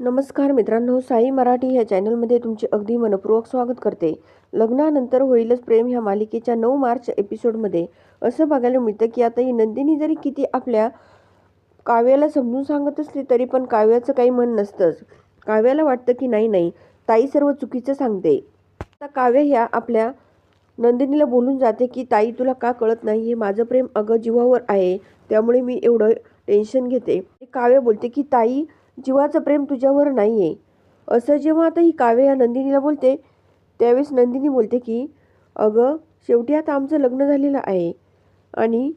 नमस्कार मित्रांनो साई मराठी ह्या चॅनलमध्ये तुमचे अगदी मनपूर्वक स्वागत करते. लग्नानंतर होईलच प्रेम ह्या मालिकेच्या नऊ मार्च एपिसोडमध्ये. असं बघायला मिळतं की आता ही नंदिनी जरी किती आपल्या काव्याला समजून सांगत असली तरी पण काव्याचं काही मन नसतंच. काव्याला वाटतं की नाही नाही ताई सर्व चुकीचं सांगते. आता काव्य ह्या आपल्या नंदिनीला बोलून जाते की ताई तुला का कळत नाही? हे माझं प्रेम अगं जीवावर आहे. त्यामुळे मी एवढं टेन्शन घेते. काव्य बोलते की ताई जीवाचं प्रेम तुझ्यावर नाही आहे असं जेव्हा आता ही काव्य या नंदिनीला बोलते त्यावेळेस नंदिनी बोलते की अगं शेवटी आता आमचं लग्न झालेलं आहे आणि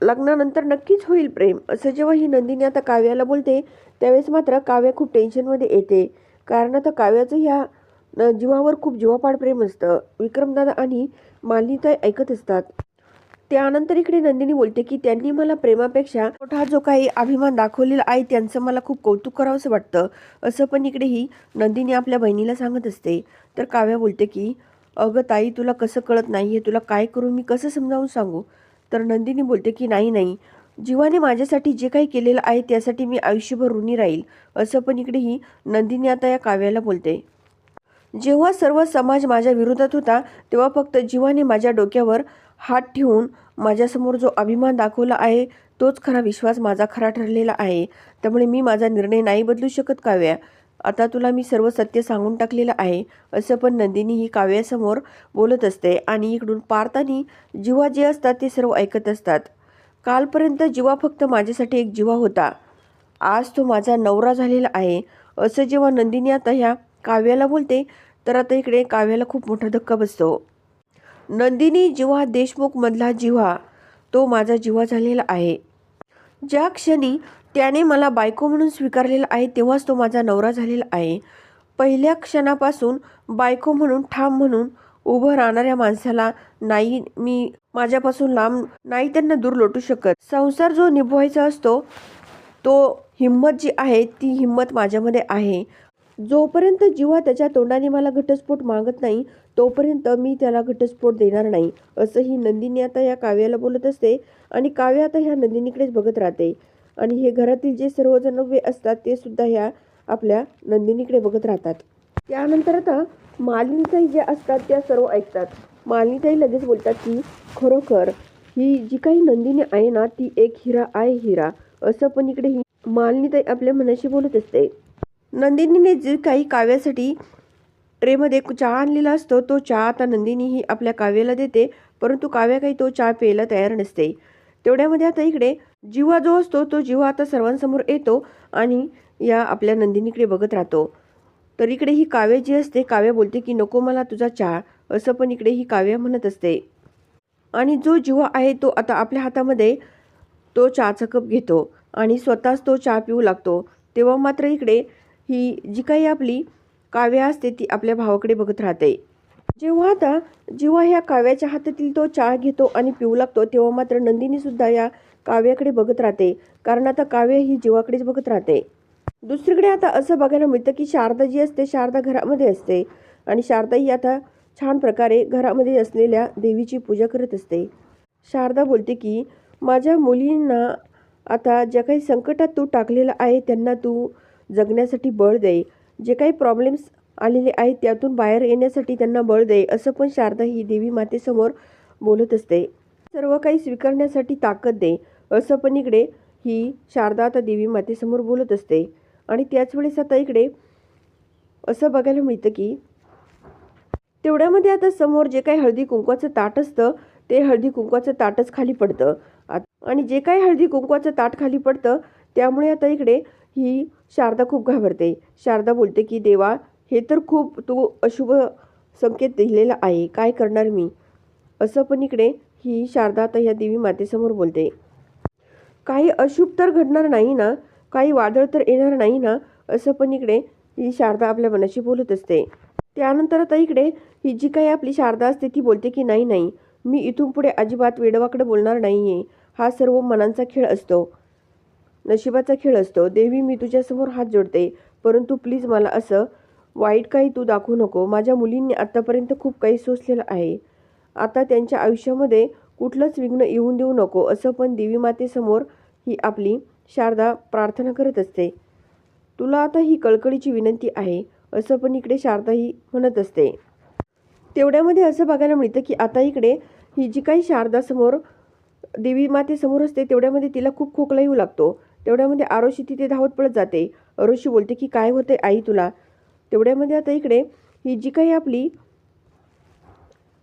लग्नानंतर नक्कीच होईल प्रेम. असं जेव्हा ही नंदिनी आता काव्याला बोलते त्यावेळेस मात्र काव्य खूप टेन्शनमध्ये येते. कारण आता काव्याचं ह्या न जीवावर खूप जीवापाड प्रेम असतं. विक्रमदादा आणि मालिनीताई ऐकत असतात. त्यानंतर इकडे नंदिनी बोलते की त्यांनी मला प्रेमापेक्षा मोठा जो काही अभिमान दाखवलेला आहे त्यांचं मला खूप कौतुक करावंसं वाटतं. असं पण इकडे ही नंदिनी आपल्या बहिणीला सांगत असते. तर काव्या बोलते की अगं ताई तुला कसं कळत नाही हे तुला काय करू? मी कसं समजावून सांगू? तर नंदिनी बोलते की नाही नाही. जीवाने माझ्यासाठी जे काही केलेलं आहे त्यासाठी मी आयुष्यभर ऋणी राहील. असं पण इकडे ही नंदिनी आता या काव्याला बोलते. जेव्हा सर्व समाज माझ्या विरोधात होता तेव्हा फक्त जीवाने माझ्या डोक्यावर हात ठेवून माझ्यासमोर जो अभिमान दाखवला आहे तोच खरा विश्वास माझा खरा ठरलेला आहे. त्यामुळे मी माझा निर्णय नाही बदलू शकत काव्या. आता तुला मी सर्व सत्य सांगून टाकलेलं आहे असं पण नंदिनी ही काव्यासमोर बोलत असते आणि इकडून पार्थानी जीवा जे असतात ते सर्व ऐकत असतात. कालपर्यंत जीवा फक्त माझ्यासाठी एक जीवा होता आज तो माझा नवरा झालेला आहे. असं जेव्हा नंदिनी आता ह्या काव्याला बोलते तर आता इकडे काव्याला खूप मोठा धक्का बसतो. नंदिनी जिव्हा देशमुखमधला जिव्हा तो माझा जिव्हा झालेला आहे. ज्या क्षणी त्याने मला बायको म्हणून स्वीकारलेला आहे तेव्हाच तो माझा नवरा झालेला आहे. पहिल्या क्षणापासून बायको म्हणून ठाम म्हणून उभं राहणाऱ्या माणसाला नाही मी माझ्यापासून लांब नाही त्यांना दूर लोटू शकत. संसार जो निभवायचा असतो तो हिंमत जी आहे ती हिंमत माझ्यामध्ये आहे. जोपर्यंत जीवा त्याच्या तोंडाने मला घटस्फोट मागत नाही तोपर्यंत मी त्याला घटस्फोट देणार नाही असंही नंदिनी आता या काव्याला बोलत असते आणि काव्य आता ह्या नंदिनीकडेच बघत राहते. आणि हे घरातील जे सर्वजण उभे असतात ते सुद्धा ह्या आपल्या नंदिनीकडे बघत राहतात. त्यानंतर आता मालिनीताई ज्या असतात त्या सर्व ऐकतात. मालिनीताई लगेच बोलतात की खरोखर ही जी काही नंदिनी आहे ना ती एक हिरा आहे हिरा. असं पण इकडे ही मालिनीताई आपल्या मनाशी बोलत असते. नंदिनीने जे काही काव्यासाठी ट्रेमध्ये चहा आणलेला असतो तो चहा आता नंदिनी ही आपल्या काव्याला देते परंतु काव्या काही तो चहा प्यायला तयार नसते. तेवढ्यामध्ये आता इकडे जीवा जो असतो तो जीवा आता सर्वांसमोर येतो आणि या आपल्या नंदिनीकडे बघत राहतो. तर इकडे ही काव्य जी असते काव्य बोलते की नको मला तुझा चहा असं पण इकडे ही काव्य म्हणत असते. आणि जो जीवा आहे तो आता आपल्या हातामध्ये तो चहाचा कप घेतो आणि स्वतःच तो चहा पिऊ लागतो. तेव्हा मात्र इकडे ही जी काही आपली काव्य असते ती आपल्या भावाकडे बघत राहते. जेव्हा आता जेव्हा ह्या काव्याच्या हातातील तो चहा घेतो आणि पिऊ लागतो तेव्हा मात्र नंदिनी सुद्धा या काव्याकडे बघत राहते. कारण आता काव्य ही जीवाकडेच बघत राहते. दुसरीकडे आता असं बघायला मिळतं की शारदा जी असते शारदा घरामध्ये असते. आणि शारदा ही आता छान प्रकारे घरामध्ये असलेल्या देवीची पूजा करत असते. शारदा बोलते की माझ्या मुलींना आता ज्या काही संकटात तू टाकलेलं आहे त्यांना तू जगण्यासाठी बळ दे जे काही प्रॉब्लेम्स आलेले आहेत त्यातून बाहेर येण्यासाठी त्यांना बळ दे असं पण शारदा ही देवी मातेसमोर बोलत असते. सर्व काही स्वीकारण्यासाठी ताकद दे असं पण इकडे ही शारदा आता देवी मातेसमोर बोलत असते. आणि त्याच वेळेस आता इकडे असं बघायला मिळतं की तेवढ्यामध्ये आता समोर जे काही हळदी कुंकवाचं ताट असतं ते हळदी कुंकवाचं ताटच खाली पडतं. आणि जे काही हळदी कुंकवाचं ताट खाली पडतं त्यामुळे आता इकडे ही शारदा खूप घाबरते. शारदा बोलते की देवा हे तर खूप तू अशुभ संकेत दिलेला आहे. काय करणार मी? असं पण इकडे ही शारदा आता ह्या देवी मातेसमोर बोलते. काही अशुभ तर घडणार नाही ना? काही वादळ तर येणार नाही ना? असं पण इकडे ही शारदा आपल्या मनाशी बोलत असते. त्यानंतर आता इकडे ही जी काही आपली शारदा असते ती बोलते की नाही नाही मी इथून पुढे अजिबात वेडवाकडे बोलणार नाही आहे हा सर्व मनांचा खेळ असतो. नशिबाचा खेळ असतो. देवी मी तुझ्यासमोर हात जोडते. परंतु प्लीज मला असं वाईट काही तू दाखवू नको. माझ्या मुलींनी आत्तापर्यंत खूप काही सोसलेलं आहे. आता त्यांच्या आयुष्यामध्ये कुठलंच विघ्न येऊन देऊ नको. असं पण देवी मातेसमोर ही आपली शारदा प्रार्थना करत असते. तुला आता ही कळकळीची विनंती आहे. असं पण इकडे शारदा ही म्हणत असते. तेवढ्यामध्ये असं बघायला मिळतं की आता इकडे ही जी काही शारदासमोर देवी मातेसमोर असते तेवढ्यामध्ये तिला खूप खोकला येऊ लागतो. तेवढ्यामध्ये आरोशी तिथे धावत पळत जाते. आरोशी बोलते की काय होते आई तुला? तेवढ्यामध्ये आता इकडे ही जी काही आपली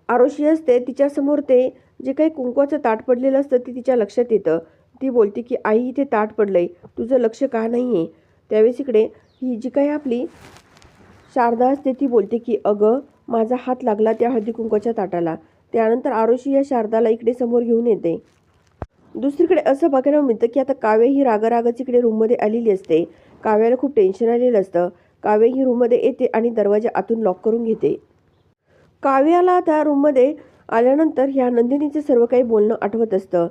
आरोशी असते तिच्यासमोर ते जे काही कुंकवाचं ताट पडलेलं असतं ते तिच्या लक्षात येतं. ती बोलते की आई इथे ताट पडलंय. तुझं लक्ष का नाही आहे त्यावेळेस इकडे ही जी काही आपली शारदा असते ती बोलते की अगं माझा हात लागला त्या हळदी कुंकवाच्या ताटाला. त्यानंतर आरोशी या शारदाला इकडे समोर घेऊन येते. दुसरीकडे असं बघायला मिळतं की आता काव्य ही रागारागाच इकडे रूममध्ये आलेली असते. काव्याला खूप टेन्शन आलेलं असतं. काव्य ही रूममध्ये येते आणि दरवाजा आतून लॉक करून घेते. काव्याला आता रूममध्ये आल्यानंतर ह्या नंदिनीचं सर्व काही बोलणं आठवत असतं.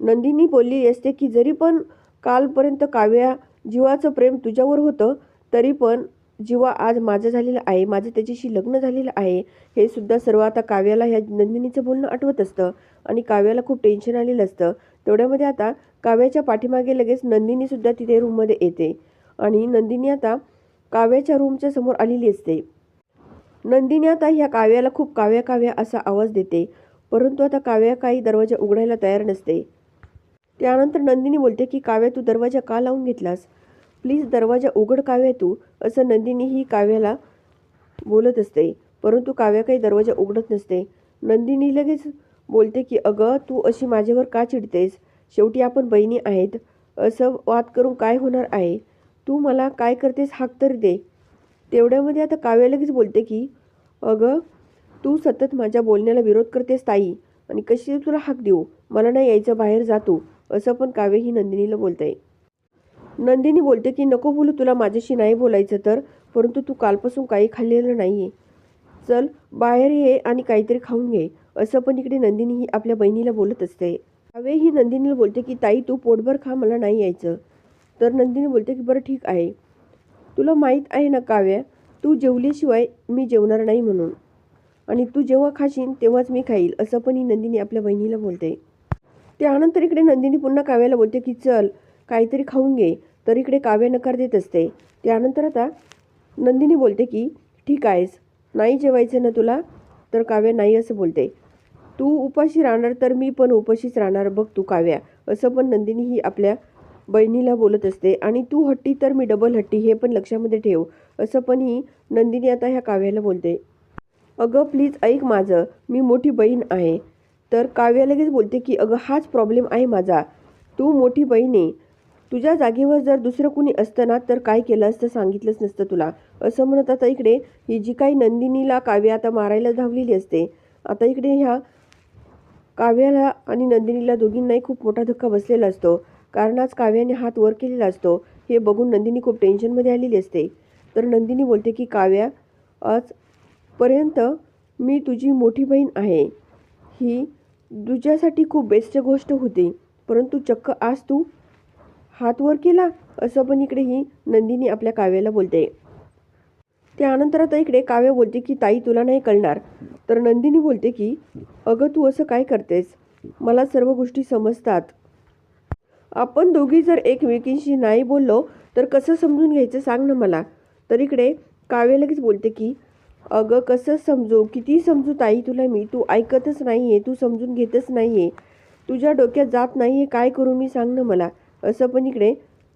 नंदिनी बोललेली असते की जरी पण कालपर्यंत काव्या जीवाचं प्रेम तुझ्यावर होतं तरी पण जीवा आज माझं झालेलं आहे माझं त्याच्याशी लग्न झालेलं आहे हे सुद्धा सर्व आता काव्याला ह्या नंदिनीचं बोलणं आठवत असतं आणि काव्याला खूप टेन्शन आलेलं असतं. तेवढ्यामध्ये आता काव्याच्या पाठीमागे लगेच नंदिनीसुद्धा तिथे रूममध्ये येते आणि नंदिनी आता काव्याच्या रूमच्या समोर आलेली असते. नंदिनी आता ह्या काव्याला खूप काव्या काव्या असा आवाज देते परंतु आता काव्या काही दरवाजा उघडायला तयार नसते. त्यानंतर नंदिनी बोलते की काव्या तू दरवाजा का लावून घेतलास? प्लीज दरवाजा उघड काव्या तू असं नंदिनी ही काव्याला बोलत असते. परंतु काव्या काही दरवाजा उघडत नसते. नंदिनी लगेच बोलते की अगं तू अशी माझ्यावर का चिडतेस? शेवटी आपण बहिणी आहेत. असं वाद करून काय होणार आहे? तू मला काय करतेस हाक तर दे. तेवढ्यामध्ये आता काव्या लगेच बोलते की अगं तू सतत माझ्या बोलण्याला विरोध करतेस ताई आणि कशी तुला हाक देऊ? मला नाही यायचं बाहेर जातो असं पण काव्य ही नंदिनीला बोलते. नंदिनी बोलते की नको बोलू तुला माझ्याशी नाही बोलायचं तर. परंतु तू कालपासून काही खाल्लेलं नाही आहे चल बाहेर ये आणि काहीतरी खाऊन घे. असं पण इकडे नंदिनी ही आपल्या बहिणीला बोलत असते. हवे ही नंदिनीला बोलते की ताई तू पोटभर खा मला नाही यायचं. तर नंदिनी बोलते की बरं ठीक आहे. तुला माहीत आहे ना काव्या तू जेवल्याशिवाय मी जेवणार नाही म्हणून. आणि तू जेव्हा खाशील तेव्हाच मी खाईल असं पण ही नंदिनी आपल्या बहिणीला बोलते. त्यानंतर इकडे नंदिनी पुन्हा काव्याला बोलते की चल काहीतरी खाऊन घे. तर इकडे काव्य नकार देत असते. त्यानंतर आता नंदिनी बोलते की ठीक आहेस. नाही जेवायचं ना तुला? तर काव्य नाही असं बोलते. तू उपाशी राहणार तर मी पण उपाशीच राहणार. बघ तू काव्या. असं पण नंदिनी ही आपल्या बहिणीला बोलत असते. आणि तू हट्टी तर मी डबल हट्टी हे पण लक्षामध्ये ठेव. असं पण ही नंदिनी आता ह्या काव्याला बोलते. अगं प्लीज ऐक माझं. मी मोठी बहीण आहे. तर काव्या लगेच बोलते की अगं हाच प्रॉब्लेम आहे माझा. तू मोठी बहीण आहे. तुझ्या जागेवर जर दुसरं कुणी असतं ना तर काय केलं असतं सांगितलंच नसतं तुला. असं म्हणत आता इकडे ही जी काही नंदिनीला काव्य आता मारायला धावलेली असते आता इकडे ह्या काव्याला आणि नंदिनीला दोघींनाही खूप मोठा धक्का बसलेला असतो. कारण आज काव्याने हात वर केलेला असतो. हे बघून नंदिनी खूप टेन्शनमध्ये आलेली असते. तर नंदिनी बोलते की काव्या आजपर्यंत मी तुझी मोठी बहीण आहे. ही तुझ्यासाठी खूप बेस्ट गोष्ट होती. परंतु चक्क आज तू हात वर केला असं पण इकडे ही नंदिनी आपल्या काव्याला बोलते. त्यानंतर आता इकडे काव्य बोलते की ताई तुला नाही कळणार. तर नंदिनी बोलते की अगं तू असं काय करतेस? मला सर्व गोष्टी समजतात. आपण दोघी जर एकमेकींशी नाही बोललो तर कसं समजून घ्यायचं सांग ना मला. तर इकडे काव्य लगेच बोलते की अगं कसं समजू? किती समजू ताई तुला मी? तू ऐकतच नाही आहे तू समजून घेतच नाही आहे तुझ्या डोक्यात जात नाही आहे काय करू मी सांग ना मला. असं पण इकडे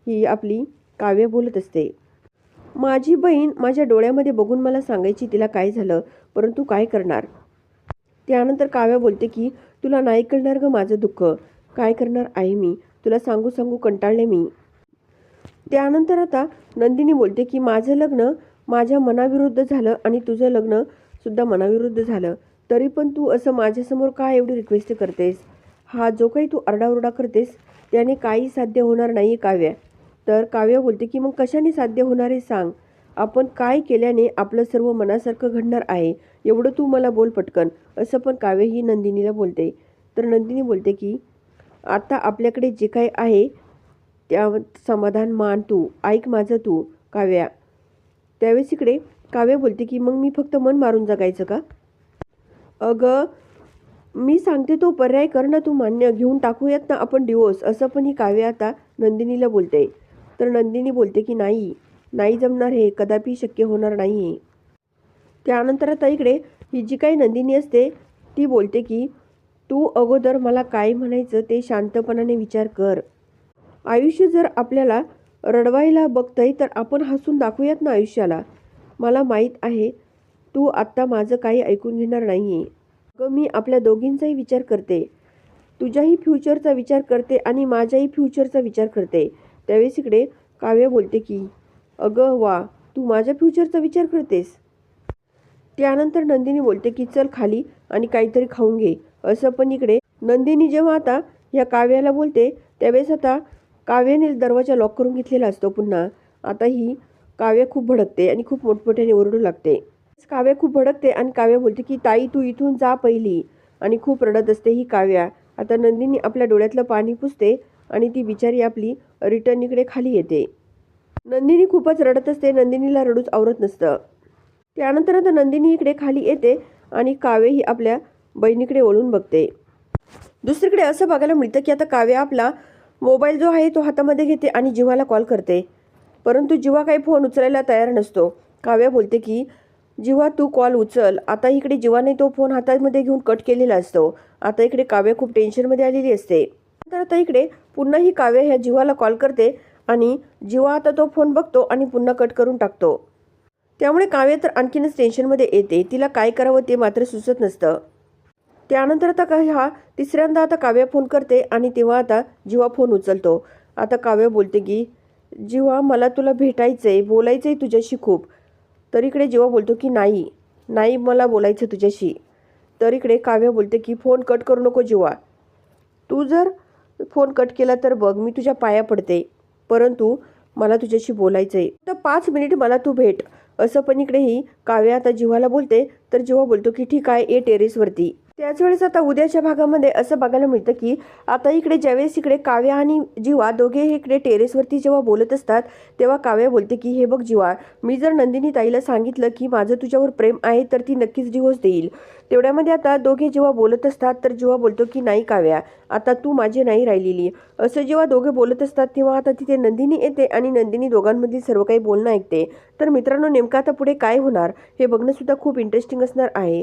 ही आपली काव्य बोलत असते. माझी बहीण माझ्या डोळ्यामध्ये बघून मला सांगायची तिला काय झालं परंतु काय करणार? त्यानंतर काव्या बोलते की तुला नाही कळणार ग माझं दुःख. काय करणार आहे मी? तुला सांगू सांगू कंटाळले मी. त्यानंतर आता नंदिनी बोलते की माझं लग्न माझ्या मनाविरुद्ध झालं आणि तुझं लग्न सुद्धा मनाविरुद्ध झालं. तरी पण तू असं माझ्यासमोर का एवढी रिक्वेस्ट करतेस? हा जो काही तू आरडाओरडा करतेस त्याने काही साध्य होणार नाही काव्या. तर काव्य बोलते की मग कशाने साध्य होणार आहे सांग. आपण काय केल्याने आपलं सर्व मनासारखं घडणार आहे? एवढं तू मला बोल पटकन. असं पण काव्य ही नंदिनीला बोलते. तर नंदिनी बोलते की आता आपल्याकडे जे काही आहे त्या समाधान मान तू. ऐक माझं तू काव्या. त्यावेळेस इकडे काव्य बोलते की मग मी फक्त मन मारून जगायचं का? अगं मी सांगते तो पर्याय कर ना तू मान्य घेऊन टाकूयात ना आपण डिवोर्स असं पण ही काव्य आता नंदिनीला बोलते. तर नंदिनी बोलते की नाही नाही जमणार हे कदापि शक्य होणार नाही आहे त्यानंतर आता इकडे ही जी काही नंदिनी असते ती बोलते की तू अगोदर मला काय म्हणायचं ते शांतपणाने विचार कर. आयुष्य जर आपल्याला रडवायला बघतंय तर आपण हसून दाखवूयात ना आयुष्याला. मला माहीत आहे तू आत्ता माझं काही ऐकून घेणार नाही आहे अगं मी आपल्या दोघींचाही विचार करते. तुझ्याही फ्युचरचा विचार करते आणि माझ्याही फ्युचरचा विचार करते. त्यावेळेस इकडे काव्य बोलते की अगं वा तू माझ्या फ्युचरचा विचार करतेस. त्यानंतर नंदिनी बोलते की चल खाली आणि काहीतरी खाऊन घे. असं पण इकडे नंदिनी जेव्हा आता या काव्याला बोलते त्यावेळेस आता काव्याने दरवाजा लॉक करून घेतलेला असतो पुन्हा. आता ही काव्य खूप भडकते आणि खूप मोठमोठ्याने ओरडू लागते. काव्य खूप भडकते आणि काव्य बोलते की ताई तू इथून जा पहिली. आणि खूप रडत असते ही काव्या. आता नंदिनी आपल्या डोळ्यातलं पाणी पुसते आणि ती बिचारी आपली रिटर्न इकडे खाली येते. नंदिनी खूपच रडत असते नंदिनीला रडूच आवरत नसतं. त्यानंतर आता नंदिनी इकडे खाली येते आणि काव्य ही आपल्या बहिणीकडे वळून बघते. दुसरीकडे असं बघायला मिळतं की आता काव्य आपला मोबाईल जो आहे तो हातामध्ये घेते आणि जीवाला कॉल करते. परंतु जीवा काही फोन उचलायला तयार नसतो. काव्या बोलते की जीवा तू कॉल उचल आता इकडे जीवाने तो फोन हातामध्ये घेऊन कट केलेला असतो. आता इकडे काव्य खूप टेन्शनमध्ये आलेली असते. तर आता इकडे पुन्हा ही काव्य ह्या जीवाला कॉल करते आणि जीवा आता तो फोन बघतो आणि पुन्हा कट करून टाकतो. त्यामुळे काव्य तर आणखीनच टेन्शनमध्ये येते. तिला काय करावं ते मात्र सुचत नसतं. त्यानंतर आता काय हा तिसऱ्यांदा आता काव्य फोन करते आणि तेव्हा आता जीवा फोन उचलतो. आता काव्य बोलते की जीवा मला तुला भेटायचं आहे बोलायचं आहे तुझ्याशी खूप. तर इकडे जेव्हा बोलतो की नाही नाही मला बोलायचं तुझ्याशी तर इकडे काव्य बोलते की फोन कट करू नको जेव्हा तू जर फोन कट केला तर बघ मी तुझ्या पाया पडते परंतु मला तुझ्याशी बोलायचं आहे तर पाच मिनिट मला तू भेट. असं पण इकडेही काव्य आता जीवाला बोलते तर जेव्हा बोलतो की ठीक आहे ए टेरेसवरती त्याच वेळेस आता उद्याच्या भागामध्ये असं बघायला मिळतं की आता इकडे ज्यावेळेस इकडे काव्य आणि जीवा दोघे हे इकडे टेरेसवरती जेव्हा बोलत असतात तेव्हा काव्य बोलते की हे बघ जीवा मी जर नंदिनी ताईला सांगितलं की माझं तुझ्यावर प्रेम आहे तर ती नक्कीच डिवोर्स देईल. तेवढ्यामध्ये आता दोघे जेव्हा बोलत असतात तर जेव्हा बोलतो की नाही काव्या आता तू माझी नाही राहिलेली. असं जेव्हा दोघे बोलत असतात तेव्हा आता तिथे नंदिनी येते आणि नंदिनी दोघांमधील सर्व काही बोलणं ऐकते. तर मित्रांनो नेमकं आता पुढे काय होणार हे बघणं सुद्धा खूप इंटरेस्टिंग असणार आहे.